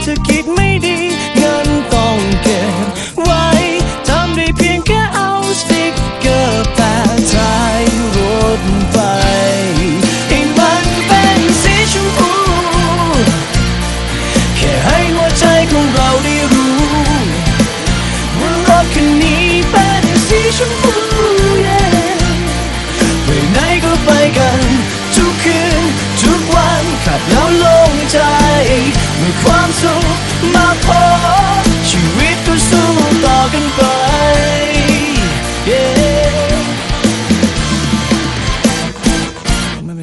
to keep me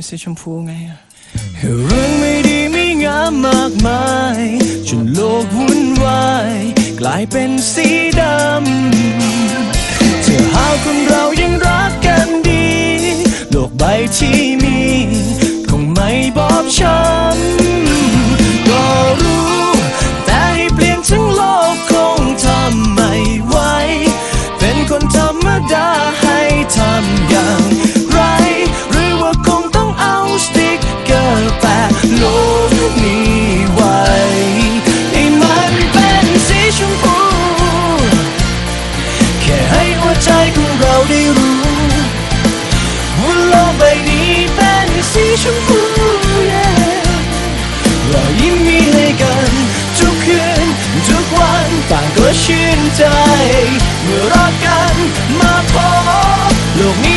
สีชมพูไงเรื่องไม่ดีไม่งามมากมายจนโลกวุ่นวายกลายเป็นสีดำเธอหาคนเรายังรักกันดี โลกใบที่มี คงไม่บอบช้ำ ชื่นใจ เมื่อรักกันมาพอโลกนี้